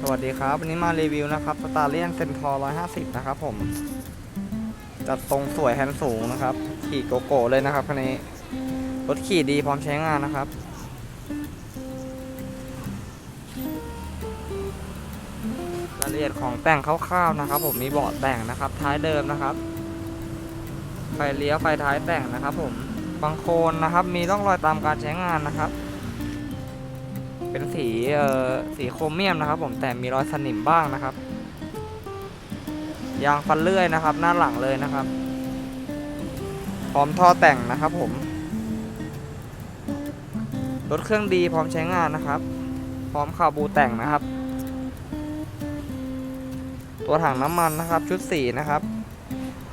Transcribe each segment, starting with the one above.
สวัสดีครับวันนี้มารีวิวนะครับสตาร์เลียนเซนทอร์150นะครับผม จัดทรงสวยแฮนด์สูงนะครับ ขี่โกโก้เลยนะครับคันนี้รถขี่ดีพร้อมใช้งานนะครับรายละเอียดของแต่งคร่าวๆนะครับ ผมมีเบาะแต่งนะครับ ท้ายเดิมนะครับไฟเลี้ยวไฟท้ายแต่งนะครับ ผมบางโคนนะครับ มีร่องรอยตามการใช้งานนะครับ เป็นสีเอ่อสีโครเมียมนะครับ ผมแต่มีรอยสนิมบ้างนะครับยางฟันเลื่อยนะครับ หน้าหลังเลยนะครับ พร้อมท่อแต่งนะครับผมรถเครื่องดีพร้อมใช้งานนะครับ พร้อมคาบูแต่งนะครับ ตัวถังน้ำมันนะครับ ชุดสีนะครับ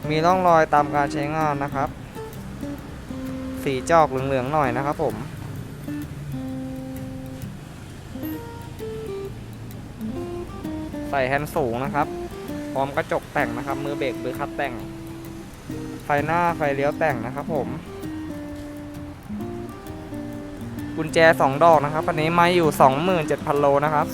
มีร่องรอยตามการใช้งานนะครับ สีจอกเหลืองๆหน่อยนะครับผม ใส่แฮนด์สูงนะครับ พร้อมกระจกแต่งนะครับ มือเบรกมือคัดแต่ง ไฟหน้าไฟเลี้ยวแต่งนะครับผม กุญแจ 2 ดอกนะครับอันนี้มาอยู่ 27,000 โลนะครับ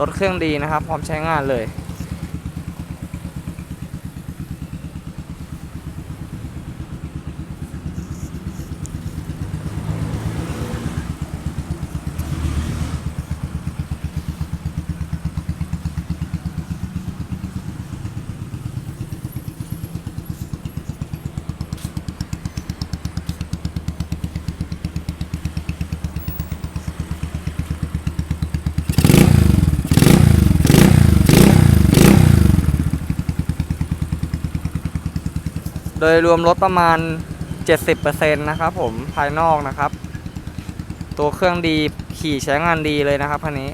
รถเครื่องดีนะครับ พร้อมใช้งานเลย โดยรวมรถประมาณ 70%นะครับผมภายนอกนะครับ ตัวเครื่องดีขี่ใช้งานดีเลยนะครับคันนี้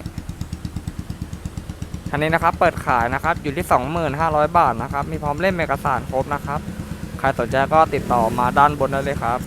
คันนี้นะครับเปิดขายนะครับอยู่ที่ 25,000 บาทนะครับ มีพร้อมเล่มเอกสารครบนะครับ ใครสนใจก็ติดต่อมาด้านบนได้เลยครับ